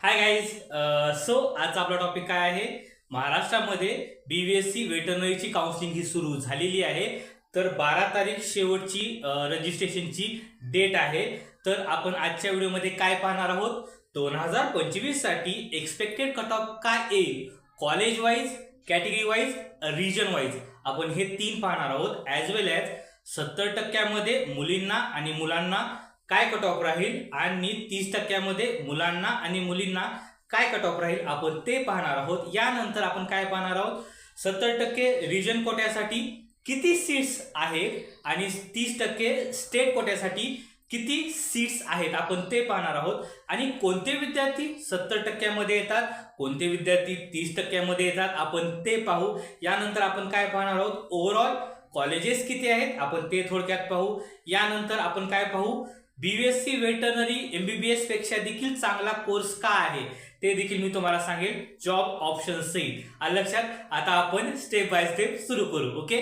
Hi guys so आजचा आपला topic काय आहे? महाराष्ट्रामध्ये बी बी एस सी वेटरनरीची काउन्सिलिंग ही सुरू झालेली आहे. तर बारा तारीख शेवटची रजिस्ट्रेशनची डेट आहे. तर आपण आजच्या व्हिडिओमध्ये काय पाहणार आहोत? दोन हजार पंचवीससाठी एक्सपेक्टेड कट ऑफ काय येईल? College wise category wise region wise आपण हे तीन पाहणार आहोत ॲज वेल ॲज सत्तर टक्क्यामध्ये मुलींना आणि मुलांना काय कट ऑफ राहील आणि तीस टक्क्यामध्ये मुलांना आणि मुलींना काय कट ऑफ राहील आपण ते पाहणार आहोत. यानंतर आपण काय पाहणार आहोत? सत्तर टक्के रिजन कोट्यासाठी किती सीट्स आहेत आणि तीस टक्के स्टेट कोट्यासाठी किती सीट्स आहेत आपण ते पाहणार आहोत. आणि कोणते विद्यार्थी सत्तर टक्क्यामध्ये येतात? कोणते विद्यार्थी तीस टक्क्यामध्ये येतात? आपण ते पाहू. यानंतर आपण काय पाहणार आहोत? ओव्हरऑल कॉलेजेस किती आहेत? आपण ते थोडक्यात पाहू. यानंतर आपण काय पाहू? बीएससी वेटरनरी एमबीबीएसपेक्षा देखील चांगला कोर्स का आहे? ते देखील मी तुम्हाला सांगेल. जॉब ऑप्शन सहित. लक्षात आता आपण स्टेप बाय स्टेप सुरू करू ओके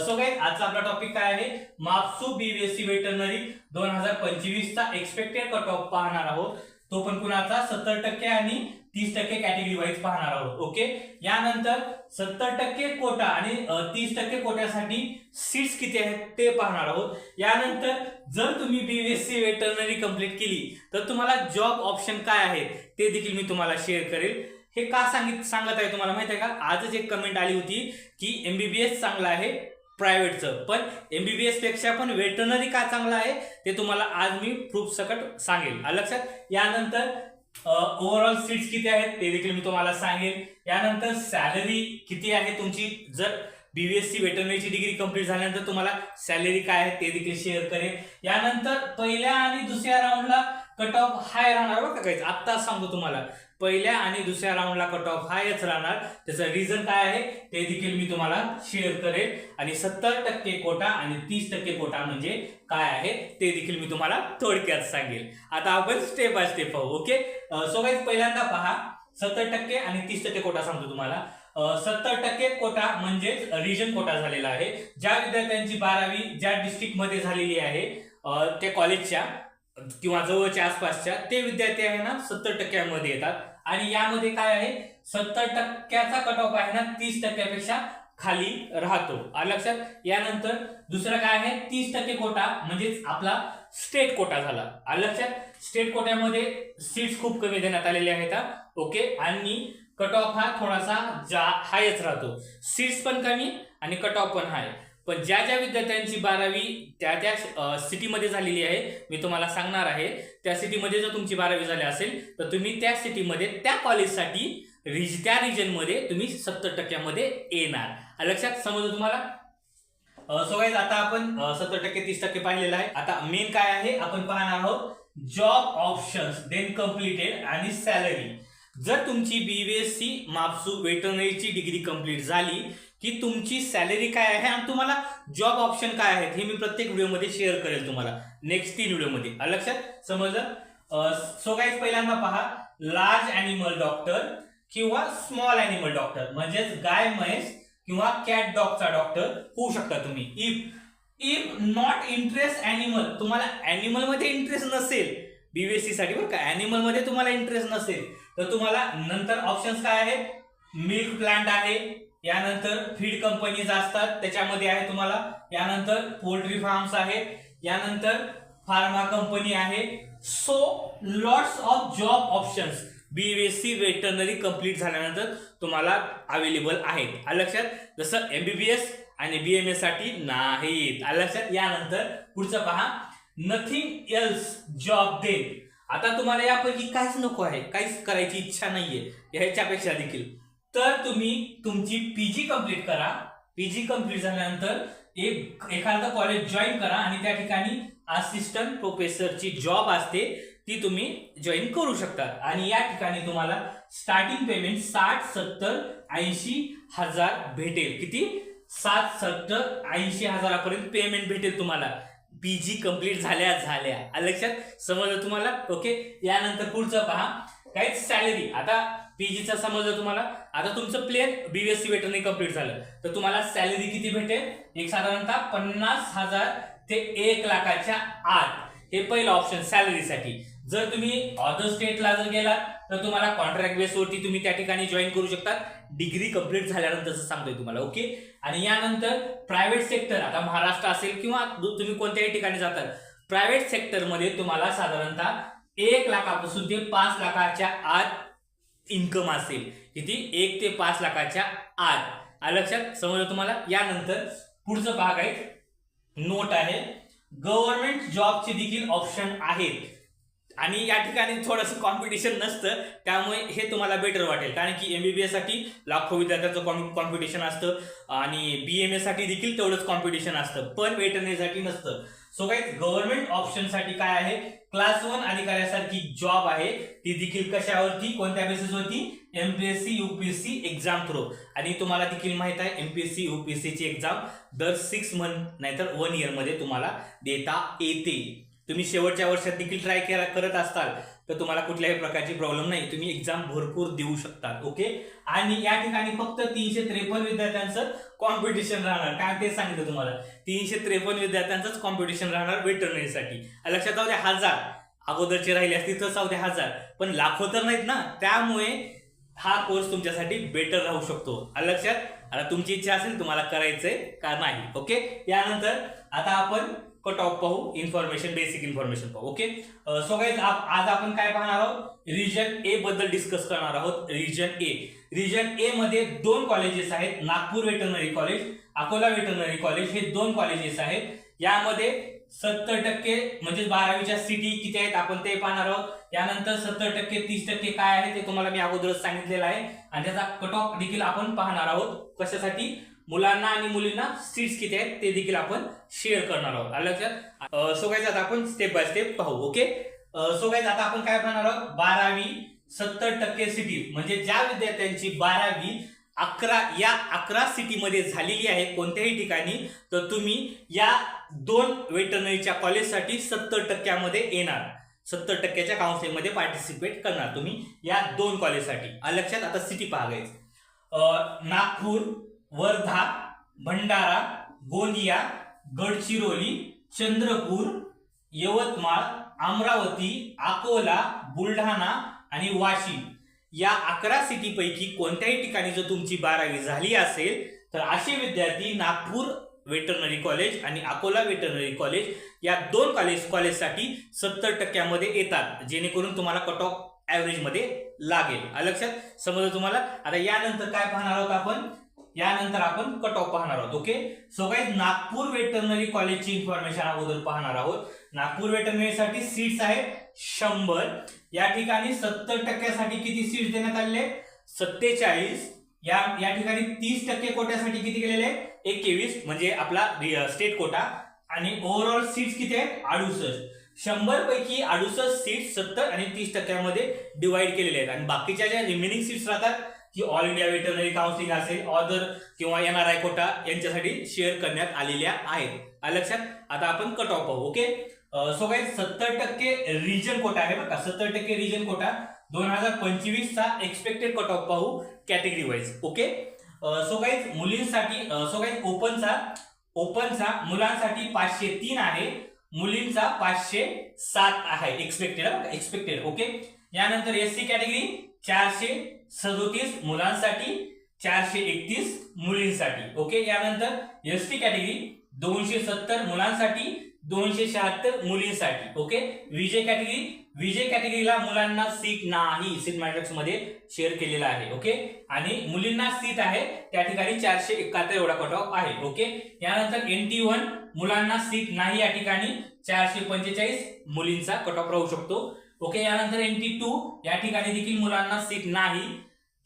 सो काय आजचा आपला टॉपिक काय आहे? मापसू बीबीएससी वेटरनरी दोन हजार पंचवीस चा एक्सपेक्टेड कट ऑफ पाहणार आहोत. तो पण कुणाचा? सत्तर टक्के आणि तीस टक्के कॅटेगरी वाईज पाहणार आहोत ओके यानंतर सत्तर टक्के कोटा आणि तीस टक्के कोट्यासाठी सीट्स किती आहेत ते पाहणार आहोत. यानंतर जर तुम्ही बीएससी वेटरनरी कंप्लीट केली तर तुम्हाला जॉब ऑप्शन काय आहे ते देखील मी तुम्हाला शेअर करेल. हे का सांगित सांगत आहे तुम्हाला माहिती आहे का? आजच एक कमेंट आली होती की एमबीबीएस चांगला आहे प्रायव्हेटचं पण एमबीबीएसपेक्षा पण वेटरनरी का चांगलं आहे ते तुम्हाला आज मी प्रूफ सकट सांगेल. लक्षात? यानंतर ओव्हरऑल सीट्स किती आहेत ते देखील मी तुम्हाला सांगेल यानंतर सॅलरी किती आहे तुमची? जर बीबीएससी वेटरनरीची डिग्री कंप्लीट झाल्यानंतर तुम्हाला सॅलरी काय आहे ते देखील शेअर करेल यानंतर पहिल्या आणि दुसऱ्या राऊंडला कट ऑफ हाय राहणार बरं का काहीच सांगतो तुम्हाला. पहिल्या आणि दुसऱ्या राऊंडला कट ऑफ हायच राहणार. त्याचं रिझन काय आहे? ते देखील मी तुम्हाला शेअर करेल. आणि सत्तर टक्के कोटा आणि तीस टक्के कोटा म्हणजे काय आहे? ते देखील मी तुम्हाला थोडक्यात सांगेल. आता आपण स्टेप बाय स्टेप पाहू ओके सो गाईज पहिल्यांदा पहा. सत्तर टक्के आणि तीस टक्के कोटा सांगतो तुम्हाला. सत्तर टक्के कोटा म्हणजेच रिजन कोटा झालेला आहे. ज्या विद्यार्थ्यांची बारावी ज्या डिस्ट्रिक्टमध्ये झालेली आहे त्या कॉलेजच्या किंवा जवळच्या आसपासच्या ते विद्यार्थी आहे ना सत्तर टक्क्यामध्ये येतात. आणि यामध्ये काय आहे? सत्तर टक्क्याचा कट ऑफ आहे ना तीस टक्क्यापेक्षा खाली राहतो. लक्षात? यानंतर दुसरं काय आहे? तीस टक्के कोटा म्हणजेच आपला स्टेट कोटा झाला. लक्षात? स्टेट कोट्यामध्ये सीट्स खूप कमी देण्यात आलेल्या आहेत ओके आणि कट ऑफ हा थोडासा जा हायच राहतो. सीट्स पण कमी आणि कट ऑफ पण हाय. पण ज्या ज्या विद्यार्थ्यांची बारावी त्या त्या सिटीमध्ये झालेली आहे मी तुम्हाला सांगणार आहे. त्या सिटीमध्ये जर तुमची बारावी झाली असेल तर तुम्ही त्या सिटीमध्ये त्या कॉलेजसाठी रिज त्या रिजनमध्ये तुम्ही सत्तर टक्क्यामध्ये येणार. लक्षात समजलं तुम्हाला? सो गाईज आता आपण सत्तर टक्के तीस टक्के पाहिलेलं आहे. आता मेन काय आहे? आपण पाहणार आहोत जॉब ऑप्शन्स देन कम्प्लिटेड आणि सॅलरी जर तुमची बीबीएससी मापसू वेटरनरीची डिग्री कंप्लीट झाली की तुमची सॅलरी काय आहे आणि तुम्हाला जॉब ऑप्शन काय आहेत हे मी प्रत्येक व्हिडिओमध्ये शेअर करेल तुम्हाला. नेक्स्ट तीन व्हिडिओमध्ये लक्षात? समजलं? सो पहिल्यांदा पहा. लार्ज अॅनिमल डॉक्टर किंवा स्मॉल अॅनिमल डॉक्टर म्हणजेच गाय म्हैस किंवा कॅट डॉगचा डॉक्टर होऊ शकता तुम्ही. If if not interest animal तुम्हाला अॅनिमलमध्ये इंटरेस्ट नसेल बीबीएससी साठी बरं का अॅनिमलमध्ये तुम्हाला इंटरेस्ट नसेल तर तुम्हाला नंतर ऑप्शन्स काय आहेत? मिल्क प्लांट आहे यानंतर फीड कंपनीज असतात त्याच्यामध्ये आहे तुम्हाला. यानंतर पोल्ट्री फार्म्स आहेत यानंतर फार्मा कंपनी आहे. So lots of job options BSc veterinary complete झाल्यानंतर तुम्हाला अवेलेबल आहेत. लक्षात? जसं एमबीबीएस आणि बीएमएससाठी नाहीत. लक्षात? यानंतर पुढचं पहा. नथिंग एल्स जॉब देन आता तुम्हाला यापैकी काहीच नको आहे. काहीच करायची इच्छा नाहीये. ह्याच्यापेक्षा देखील. तर तुम्ही तुमची पीजी कंप्लीट करा. पीजी कंप्लीट झाल्यानंतर एक एखादं कॉलेज जॉईन करा आणि त्या ठिकाणी असिस्टंट प्रोफेसरची जॉब असते ती तुम्ही जॉईन करू शकता. आणि या ठिकाणी तुम्हाला स्टार्टिंग पेमेंट साठ सत्तर ऐंशी हजार भेटेल. किती? सात सत्तर ऐंशी हजारापर्यंत पेमेंट भेटेल तुम्हाला. पीजी कंप्लीट झाल्या झाल्या. लक्षात? समजलं तुम्हाला? ओके यानंतर पुढचं पहा. काहीच सॅलरी आता पीजीचा समजलं तुम्हाला? आता तुमचं प्लेन बीएससी वेटरने कंप्लीट झालं. तर तुम्हाला सॅलरी किती भेटेल? एक साधारणतः पन्नास हजार ते एक लाखाच्या आत. हे पहिलं ऑप्शन सॅलरीसाठी जर तुम्ही अदर स्टेटला जर गेलात तर तुम्हाला कॉन्ट्रॅक्ट बेसवरती तुम्ही त्या ठिकाणी जॉईन करू शकता डिग्री कंप्लीट झाल्यानंतर सांगतोय तुम्हाला ओके आणि यानंतर प्रायव्हेट सेक्टर आता महाराष्ट्र असेल किंवा तुम्ही कोणत्याही ठिकाणी जातात प्रायव्हेट सेक्टरमध्ये तुम्हाला साधारणतः एक लाखापासून ते पाच लाखाच्या आत इन्कम असेल किती? एक ते पाच लाखाच्या आत. लक्षात? समजलं तुम्हाला? यानंतर पुढचं भाग आहे. नोट आहे. गव्हर्नमेंट जॉबचे देखील ऑप्शन आहेत. आणि या ठिकाणी थोडंसं कॉम्पिटिशन नसतं त्यामुळे हे तुम्हाला बेटर वाटेल. कारण की एमबीबीएससाठी लाखो विद्यार्थ्यांचं कॉम्पिटिशन असतं आणि बी एम एसाठी साठी देखील तेवढंच कॉम्पिटिशन असतं. पण वेटरनरीसाठी नसतं. सो काही गव्हर्नमेंट ऑप्शनसाठी काय आहे? क्लास वन अधिकाऱ्यासारखी जॉब आहे. ती देखील कशावरती? कोणत्या बेसिसवरती एमपीएससी युपीएससी एक्झाम थ्रो आणि तुम्हाला देखील माहीत आहे एमपीएससी युपीएससी ची एक्झाम दर सिक्स मंथ नाहीतर वन इयरमध्ये तुम्हाला देता येते. तुम्ही शेवटच्या वर्षात देखील ट्राय करत असताल तर तुम्हाला कुठल्याही प्रकारची प्रॉब्लेम नाही. तुम्ही एक्झाम भरपूर देऊ शकता ओके आणि या ठिकाणी फक्त तीनशे त्रेपन्न विद्यार्थ्यांचं कॉम्पिटिशन राहणार. काय ते सांगितलं तुम्हाला? तीनशे त्रेपन्न विद्यार्थ्यांचंच कॉम्पिटिशन राहणार वेटरनरीसाठी लक्षात जाऊ द्या हजार. अगोदरचे राहिले असतील तर जाऊ द्या हजार. पण लाखो तर नाहीत ना? त्यामुळे हा कोर्स तुमच्यासाठी बेटर राहू शकतो. लक्षात आता तुमची इच्छा असेल तुम्हाला करायचंय का नाही ओके यानंतर आता आपण कट ऑफ पाहू इन्फॉर्मेशन बेसिक इन्फॉर्मेशन पाहू ओके सो गाईज आज आपण काय पाहणार आहोत? रिजन ए बद्दल डिस्कस करणार आहोत रिजन ए रिजन ए मध्ये दोन कॉलेजेस आहेत Nagpur veterinary college Akola veterinary college हे दोन कॉलेजेस आहेत. यामध्ये सत्तर टक्के म्हणजे बारावीच्या सिटी किती आहेत आपण ते पाहणार आहोत. यानंतर सत्तर टक्के तीस टक्के काय आहे ते तुम्हाला मी अगोदरच सांगितलेलं आहे. आणि त्याचा कट ऑफ देखील आपण पाहणार आहोत. कशासाठी? मुलांना आणि मुलींना सीट्स किती आहेत ते देखील आपण शेअर करणार आहोत. आलं लक्षात? सो काय आता आपण स्टेप बाय स्टेप पाहू ओके सो काय आता आपण काय पाहणार आहोत? बारावी सत्तर टक्के सिटी म्हणजे ज्या विद्यार्थ्यांची बारावी अकरा या अकरा सिटीमध्ये झालेली आहे कोणत्याही ठिकाणी तर तुम्ही या दोन वेटरनरीच्या कॉलेजसाठी सत्तर टक्क्यामध्ये येणार. सत्तर टक्क्याच्या काउन्सिलिंगमध्ये पार्टिसिपेट करणार तुम्ही या दोन कॉलेजसाठी लक्षात? आता सिटी पाहायचं नागपूर वर्धा भंडारा गोंदिया गडचिरोली चंद्रपूर यवतमाळ अमरावती अकोला बुलढाणा आणि वाशिम. या अकरा सिटीपैकी कोणत्याही ठिकाणी जर तुमची बारावी झाली असेल तर असे विद्यार्थी नागपूर वेटरनरी कॉलेज आणि अकोला वेटरनरी कॉलेज या दोन कॉलेज कॉलेजसाठी सत्तर टक्क्यामध्ये येतात जेणेकरून तुम्हाला कट ऑफ ॲव्हरेजमध्ये लागेल. लक्षात? समजलं तुम्हाला? आता यानंतर काय पाहणार आहोत आपण? यानंतर आपण कट ऑफ पाहणार आहोत. ओके सो काही नागपूर वेटरनरी कॉलेजची इन्फॉर्मेशन अगोदर पाहणार आहोत. नागपूर वेटरनरीसाठी सीट्स आहेत शंभर. या ठिकाणी सत्तर टक्क्यासाठी किती सीट्स देण्यात आलेले सत्तेचाळीस. या या ठिकाणी तीस टक्के कोट्यासाठी किती केलेले एकवीस. म्हणजे आपला स्टेट कोटा. आणि ओव्हरऑल सीट्स किती आहेत? अडुसष्ट. शंभर पैकी अडुसष्ट सीट सत्तर आणि तीस टक्क्यामध्ये डिवाइड केलेले आहेत. आणि बाकीच्या ज्या रिमेनिंग सीट्स राहतात की ऑल इंडिया व्हेटरनरी काउन्सिलिंग असेल ऑदर किंवा एन आर आय कोटा यांच्यासाठी शेअर करण्यात आलेल्या आहेत. लक्षात? आता आपण कट ऑफ पाहू ओके सो काही सत्तर टक्के रिजन कोटा आहे बघा सत्तर टक्के रिजन कोटा. दोन हजार पंचवीस चा एक्सपेक्टेड कट ऑफ पाहू कॅटेगरी वाईज ओके सो काही मुलींसाठी सो काही ओपनचा ओपनचा मुलांसाठी पाचशे तीन आहे. मुलींचा पाचशे सात आहे एक्सपेक्टेड एक्सपेक्टेड ओके यानंतर एस सी कॅटेगरी चारशे सदोतीस मुलांसाठी चारशे एकतीस मुलींसाठी. ओके? यानंतर एस टी कॅटेगरी दोनशे सत्तर मुलांसाठी दोनशे शहात्तर मुलींसाठी. ओके? विजय कॅटेगरी विजय कॅटेगरीला मुलांना सीट नाही सीट मॅट्रिक्समध्ये शेअर केलेला आहे. ओके? आणि मुलींना सीट आहे त्या ठिकाणी चारशे एकाहत्तर एवढा कट ऑफ आहे. ओके? यानंतर एन टी वन मुलांना सीट नाही या ठिकाणी चारशे पंचेचाळीस मुलींचा कट ऑफ राहू शकतो. ओके? यानंतर एन टी टू या ठिकाणी देखील मुलांना सीट नाही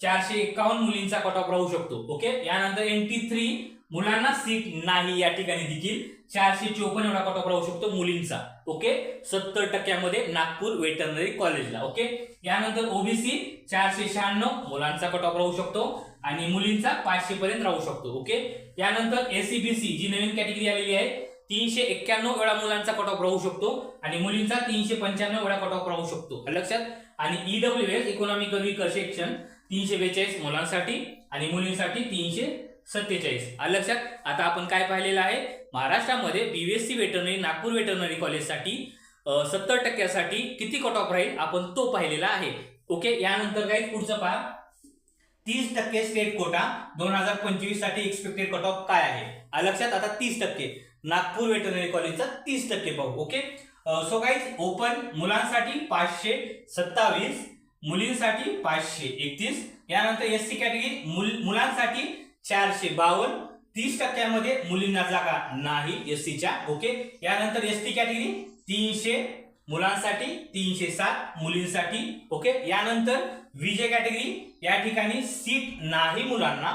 चारशे एकावन्न मुलींचा कट ऑफ राहू शकतो ओके यानंतर एनटी थ्री मुलांना सीट नाही या ठिकाणी देखील. चारशे चोपन्न एवढा कट ऑफ राहू शकतो मुलींचा ओके सत्तर टक्क्यामध्ये नागपूर वेटरनरी कॉलेजला ओके यानंतर ओबीसी चारशे शहाण्णव मुलांचा कट ऑफ राहू शकतो आणि मुलींचा पाचशे पर्यंत राहू शकतो ओके यानंतर एसीबीसी जी नवीन कॅटेगरी आलेली आहे तीनशे एक्क्याण्णव वेळा मुलांचा कट ऑफ राहू शकतो आणि मुलींचा तीनशे पंच्याण्णव वेळा कट ऑफ राहू शकतो. लक्षात? आणि ईडब्ल्यू एस इकॉनॉमिकल रिकर्सेक्शन तीनशे बेचाळीस मुलांसाठी आणि मुलींसाठी तीनशे सत्तेचाळीस. लक्षात? आता आपण काय पाहिलेलं आहे? महाराष्ट्रामध्ये बीएससी वेटरनरी नागपूर वेटरनरी कॉलेजसाठी सत्तर टक्क्यासाठी किती कट ऑफ राहील आपण तो पाहिलेला आहे. ओके यानंतर काही पुढचं पहा. तीस टक्के स्टेट कोटा दोन हजार पंचवीससाठी एक्सपेक्टेड कट ऑफ काय आहे? लक्षात? आता तीस टक्के. नागपूर वेटरनरी कॉलेजचा तीस टक्के पाहू ओके? सो गाईज ओपन मुलांसाठी पाचशे सत्तावीस मुलींसाठी पाचशे एकतीस. यानंतर एस सी कॅटेगरी मुल मुलांसाठी चारशे बावन्न. तीस टक्क्यामध्ये मुलींना जागा नाही एस सीच्या ओके. यानंतर एस टी कॅटेगरी तीनशे. मुलांसाठी तीनशे सात मुलींसाठी. ओके. यानंतर विजय कॅटेगरी या ठिकाणी सीट नाही मुलांना.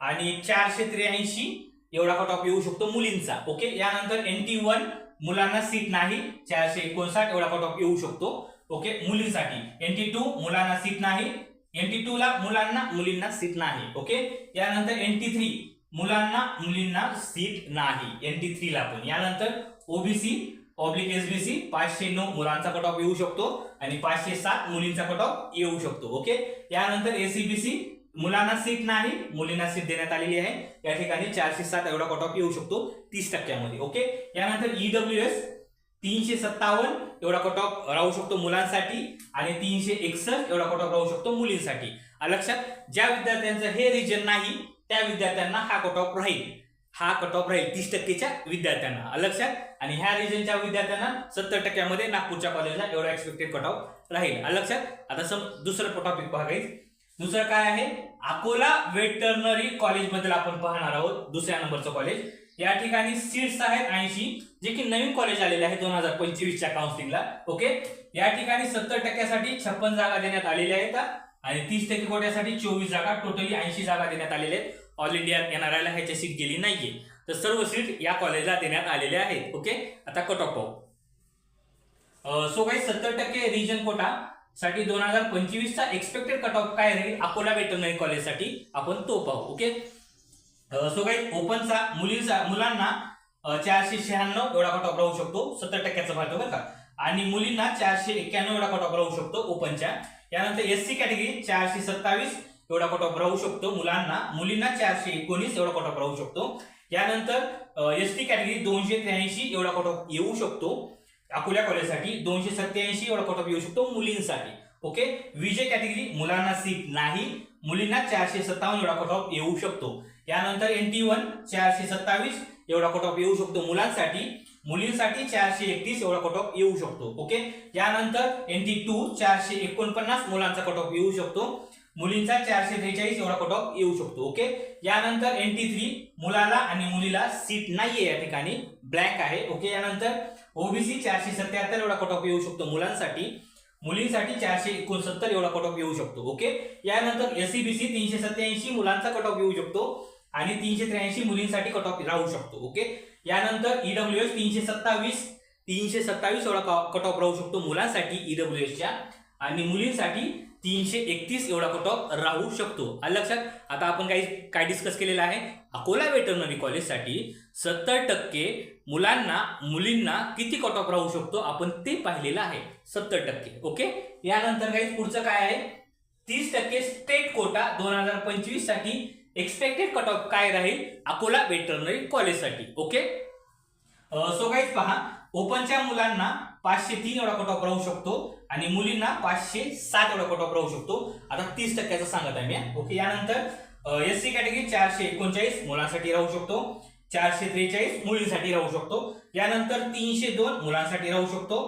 आणि चारशे त्र्याऐंशी एवढा कट ऑफ येऊ शकतो मुलींचा. ओके. यानंतर एन टी वन मुलांना सीट नाही चारशे एकोणसाठ एवढा कट ऑफ येऊ शकतो. ओके मुलींसाठी. एन टी टू मुलांना सीट नाही. एन टी टू ला मुलांना मुलींना सीट नाही. ओके यानंतर एन टी थ्री मुलांना मुलींना सीट नाही. एन टी थ्री ला पण. यानंतर ओबीसी ऑब्लिक एसबीसी पाचशे नऊ मुलांचा कट ऑफ येऊ शकतो. आणि पाचशे सात मुलींचा कट ऑफ येऊ शकतो. ओके यानंतर एसीबीसी मुलांना सीट नाही मुलींना सीट देण्यात आलेली आहे. या ठिकाणी चारशे सात एवढा कट ऑफ येऊ शकतो तीस टक्क्यामध्ये ओके यानंतर ईडब्ल्यू एस तीनशे सत्तावन्न एवढा कट ऑफ राहू शकतो मुलांसाठी आणि तीनशे एकसष्ट एवढा कट ऑफ राहू शकतो मुलींसाठी. लक्षात ज्या विद्यार्थ्यांचं हे रिजन नाही त्या विद्यार्थ्यांना हा कट ऑफ राहील. हा कट ऑफ राहील तीस टक्केच्या विद्यार्थ्यांना. अलक्षात लक्षात? आणि ह्या रिजनच्या विद्यार्थ्यांना सत्तर टक्क्यामध्ये नागपूरच्या कॉलेजला एवढा एक्सपेक्टेड कट ऑफ राहील. अलक्षात लक्षात? आता सम दुसरं टॉपिक बघायचं. दुसरं काय आहे? अकोला वेटरनरी कॉलेजबद्दल आपण पाहणार आहोत दुसऱ्या नंबरचं कॉलेज या ठिकाणी सीट्स आहेत ऐंशी जे की नवीन कॉलेज आलेले आहे दोन हजार पंचवीसच्या काउन्सिलिंगला ओके या ठिकाणी सत्तर टक्क्यासाठी छप्पन जागा देण्यात आलेल्या आहेत. आणि तीस टक्के कोट्यासाठी चोवीस जागा टोटली ऐंशी जागा देण्यात आलेल्या आहेत. ऑल इंडिया एनआरआयला ह्याच्या सीट गेली नाहीये. तर सर्व सीट या कॉलेजला देण्यात आलेल्या आहेत. ओके आता कट ऑफ पाहू. सो काही सत्तर टक्के रिजन कोटा. साठी दोन हजार पंचवीसचा एक्सपेक्टेड कट ऑफ काय राहील? अकोला वेटरनरी कॉलेजसाठी आपण तो पाहू ओके सो काही ओपनचा मुलींचा मुलांना चारशे शहाण्णव एवढा कट ऑफ राहू शकतो सत्तर टक्क्याचा भाग बरं का? आणि मुलींना चारशे एक्क्याण्णव एवढा कट ऑफ राहू शकतो ओपनच्या यानंतर एससी कॅटेगरी चारशे सत्तावीस एवढा कट ऑफ राहू शकतो मुलांना मुलींना चारशे एकोणीस एवढा कट ऑफ राहू शकतो. यानंतर एसटी कॅटेगरी दोनशे त्र्याऐंशी एवढा कट ऑफ येऊ शकतो. अकोल्या कॉलेजसाठी दोनशे सत्याऐंशी एवढा कट ऑफ येऊ शकतो मुलींसाठी. ओके विजय कॅटेगरी मुलांना सीट नाही मुलींना चारशे सत्तावन्न एवढा कट ऑफ येऊ शकतो. यानंतर एन टी वन चारशे सत्तावीस एवढा कट ऑफ येऊ शकतो मुलांसाठी. मुलींसाठी चारशे एकतीस एवढा कट ऑफ येऊ शकतो. ओके यानंतर एन टी टू चारशे एकोणपन्नास मुलांचा कट ऑफ येऊ शकतो. मुलींचा चारशे त्रेचाळीस एवढा कट ऑफ येऊ शकतो. ओके यानंतर एन टी थ्री मुलाला आणि मुलीला सीट नाहीये या ठिकाणी. ब्लॅक आहे. ओके यानंतर ओबीसी चारशे सत्याहत्तर एवढा कट ऑफ येऊ शकतो मुलांसाठी. मुलींसाठी चारशे एकोणसत्तर एवढा कट ऑफ येऊ शकतो ओके? यानंतर एससीबीसी तीनशे सत्याऐंशी मुलांचा कट ऑफ येऊ शकतो आणि तीनशे त्र्याऐंशी मुलींसाठी कट ऑफ राहू शकतो ओके? यानंतर ईडब्ल्यू एस तीनशे सत्तावीस तीनशे सत्तावीस एवढा कट ऑफ राहू शकतो मुलांसाठी ईडब्ल्यू एसच्या आणि मुलींसाठी तीनशे एकतीस एवढा कट ऑफ राहू शकतो. लक्षात? आता आपण काही काय डिस्कस केलेलं आहे. अकोला वेटरनरी कॉलेजसाठी सत्तर टक्के मुलांना मुलींना किती कट ऑफ राहू शकतो? आपण ते पाहिलेलं आहे. सत्तर टक्के. ओके? यानंतर काही पुढचं काय आहे? तीस टक्के स्टेट कोटा दोन हजार पंचवीससाठी एक्सपेक्टेड कट ऑफ काय राहील? अकोला वेटरनरी कॉलेजसाठी ओके? सो काहीच पहा. ओपनच्या मुलांना पाचशे तीन एवढा कट ऑफ राहू शकतो आणि मुलींना पाचशे सात एवढा कट ऑफ राहू शकतो. आता तीस टक्क्याचं सांगत आहे मी ओके? यानंतर एस सी कॅटेगरी चारशे एकोणचाळीस मुलांसाठी राहू शकतो. चारशे त्रेचाळीस मुलींसाठी राहू शकतो. यानंतर तीनशे दोन मुलांसाठी राहू शकतो.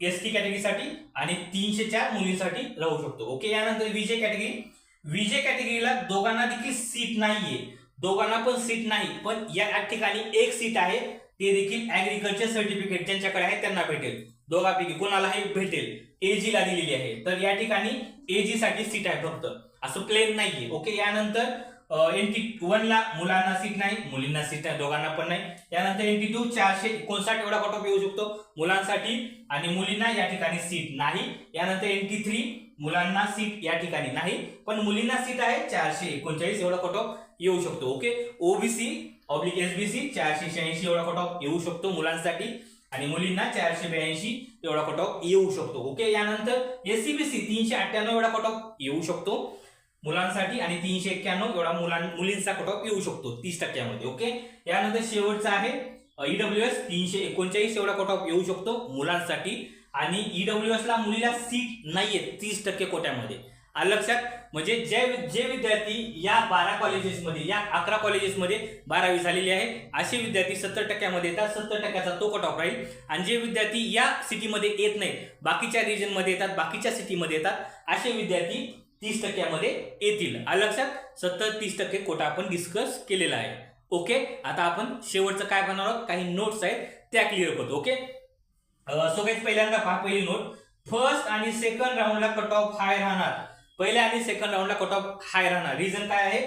एस टी कॅटेगरीसाठी आणि तीनशे चार मुलींसाठी राहू शकतो. ओके यानंतर विजय कॅटेगरी विजय कॅटेगरीला दोघांना देखील सीट नाहीये. दोघांना पण सीट नाही पण या ठिकाणी एक सीट आहे. ते देखील ऍग्रिकल्चर सर्टिफिकेट ज्यांच्याकडे आहे त्यांना भेटेल. दोघांपैकी कोणालाही भेटेल. एजीला दिलेली आहे. तर या ठिकाणी एजी साठी सीट आहे फक्त. असं प्लेन नाहीये. ओके यानंतर एनटी वन ला मुलांना सीट नाही मुलींना सीट नाही दोघांना पण नाही. यानंतर एन टी टू चारशे एकोणसाठ एवढा कट ऑफ येऊ शकतो मुलांसाठी आणि मुलींना या ठिकाणी सीट नाही. यानंतर एनटी थ्री मुलांना सीट या ठिकाणी नाही पण मुलींना सीट आहे चारशे एकोणचाळीस एवढा कट ऑफ येऊ शकतो. ओके? ओबीसी ऑब्लिक एसबीसी चारशे शहाऐंशी एवढा कट ऑफ येऊ शकतो मुलांसाठी आणि मुलींना चारशे ब्याऐंशी एवढा कट ऑफ येऊ शकतो. ओके? यानंतर एसीबीसी तीनशे अठ्ठ्याण्णव एवढा कट ऑफ येऊ शकतो. मुलांसाठी आणि तीनशे एक्क्याण्णव एवढा मुलां मुलींचा कट ऑफ येऊ शकतो तीस टक्क्यामध्ये ओके? यानंतर शेवटचा आहे ईडब्ल्यू एस तीनशे एकोणचाळीस एवढा कट ऑफ येऊ शकतो मुलांसाठी. आणि ईडब्ल्यू एस ला मुलीला सीट नाहीये तीस टक्के कोट्यामध्ये. आलं लक्षात म्हणजे जे जे विद्यार्थी या बारा कॉलेजेसमध्ये या अकरा कॉलेजेसमध्ये बारावी झालेले आहे असे विद्यार्थी सत्तर टक्क्यामध्ये येतात सत्तर टक्क्याचा तो कट ऑफ राहील. आणि जे विद्यार्थी या सिटीमध्ये येत नाही बाकीच्या रिजनमध्ये येतात बाकीच्या सिटीमध्ये येतात असे विद्यार्थी तीस टक्क्यामध्ये येतील. लक्षात? सत्तर तीस टक्के कोटा आपण डिस्कस केलेला आहे. ओके आता आपण शेवटचं काय बनवणार आहोत? काही नोट्स आहेत त्या क्लिअर करतो. ओके सो काही पहिल्यांदा पहा पहिली नोट फर्स्ट आणि सेकंड राऊंडला कट ऑफ हाय राहणार. पहिल्या आणि सेकंड राऊंडला कट ऑफ हाय राहणार. रिझन काय आहे?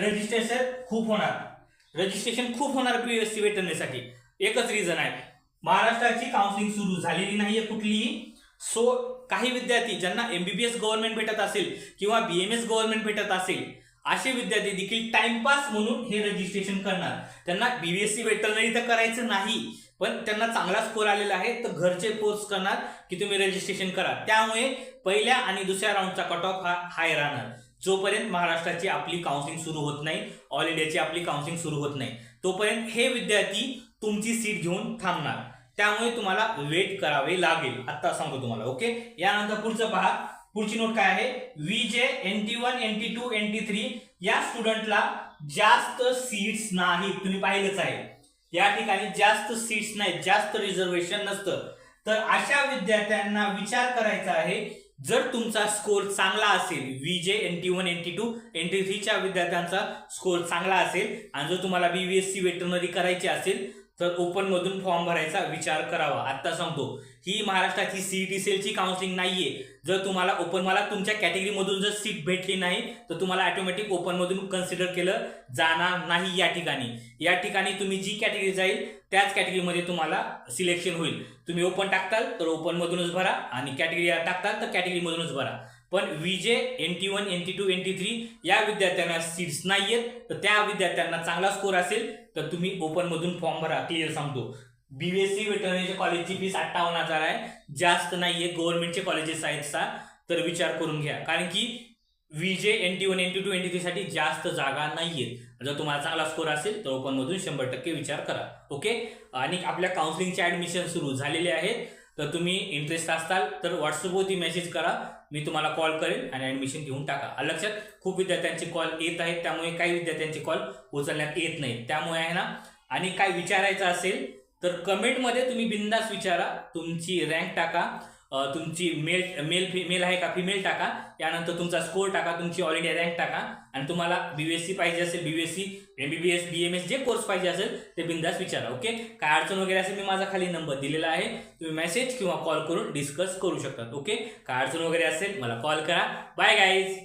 रजिस्ट्रेशन खूप होणार. रजिस्ट्रेशन खूप होणार पीएससी वेटरनेसाठी एकच रिझन आहे. महाराष्ट्राची काउन्सिलिंग सुरू झालेली नाहीये कुठलीही. सो काही विद्यार्थी ज्यांना एमबीबीएस गव्हर्नमेंट भेटत असेल किंवा बीएमएस गव्हर्नमेंट भेटत असेल असे विद्यार्थी देखील टाइमपास म्हणून हे रजिस्ट्रेशन करणार. त्यांना बीबीएससी वेटरनरी तर करायचं नाही पण त्यांना चांगला स्कोर आलेला आहे तर घरचे कोर्स करणार की तुम्ही रजिस्ट्रेशन करा. त्यामुळे पहिल्या आणि दुसऱ्या राऊंडचा कट ऑफ हा हाय राहणार. जोपर्यंत महाराष्ट्राची आपली काउन्सिलिंग सुरू होत नाही ऑल इंडियाची आपली काउन्सिलिंग सुरू होत नाही तोपर्यंत हे विद्यार्थी तुमची सीट घेऊन थांबणार. त्यामुळे तुम्हाला वेट करावे लागेल. आता सांगतो तुम्हाला ओके यानंतर पुढचं पहा. पुढची नोट काय आहे? V J N T one N T two N T three या स्टुडंटला जास्त सीट्स नाही तुम्ही पाहिलंच आहे. या ठिकाणी जास्त सीट्स नाहीत जास्त रिझर्वेशन नसतं. तर अशा विद्यार्थ्यांना विचार करायचा आहे जर तुमचा स्कोर चांगला असेल V J N T one N T two N T थ्रीच्या विद्यार्थ्यांचा स्कोर चांगला असेल आणि जर तुम्हाला बीव्हीएससी वेटरनरी करायची असेल तर ओपनमधून फॉर्म भरायचा विचार करावा. आता सांगतो. ही महाराष्ट्राची सीईटी सेलची काउन्सिलिंग नाहीये. जर तुम्हाला ओपन मला तुमच्या कॅटेगरीमधून जर सीट भेटली नाही तर तुम्हाला ऑटोमॅटिक ओपनमधून कन्सिडर केलं जाणार नाही या ठिकाणी. या ठिकाणी तुम्ही जी कॅटेगरी जाईल त्याच कॅटेगरीमध्ये तुम्हाला सिलेक्शन होईल. तुम्ही ओपन टाकताल तर ओपनमधूनच भरा आणि कॅटेगरी टाकताल तर कॅटेगरीमधूनच भरा. पण V J N T one N T two N T three या विद्यार्थ्यांना सीट्स नाही आहेत तर त्या विद्यार्थ्यांना चांगला स्कोर असेल तर तुम्ही ओपनमधून फॉर्म भरा. क्लिअर सांगतो. बीबीएससी वेटरनरीच्या कॉलेजची फीस अठ्ठावन्न हजार आहे. जास्त नाहीये गव्हर्नमेंटचे कॉलेजेस आहेत सा. तर विचार करून घ्या. कारण की V J N T one N T two N T three साठी जास्त जागा नाहीयेत. जर तुम्हाला चांगला स्कोर असेल तर ओपनमधून शंभर टक्के विचार करा. ओके आणि आपल्या काउन्सिलिंगचे ॲडमिशन सुरू झालेले आहेत. तर तुम्ही इंटरेस्ट असताल तर व्हॉट्सअपवरती मेसेज करा. मी तुम्हाला कॉल करेन आणि ऍडमिशन घेऊन टाका. लक्षात खूप विद्यार्थ्यांचे कॉल येत आहेत त्यामुळे काही विद्यार्थ्यांचे कॉल उचलण्यात येत नाही त्यामुळे आहे ना आणि काय विचारायचं असेल तर कमेंटमध्ये तुम्ही बिंदास विचारा. तुमची रँक टाका. तुमची मेल मेल मेल आहे का? फिमेल टाका. त्यानंतर तुमचा स्कोर टाका तुमची ऑल इंडिया रँक टाका. आणि तुम्हाला बीबीएससी पाहिजे असेल बीबीएससी एमबीबीएस बीएमएस जे कोर्स पाहिजे असेल ते बिंदास विचारा ओके काय अडचण वगैरे असेल मी माझा खाली नंबर दिलेला आहे. तुम्ही मेसेज किंवा कॉल करून डिस्कस करू शकतात ओके काय अडचण वगैरे असेल मला कॉल करा. Bye guys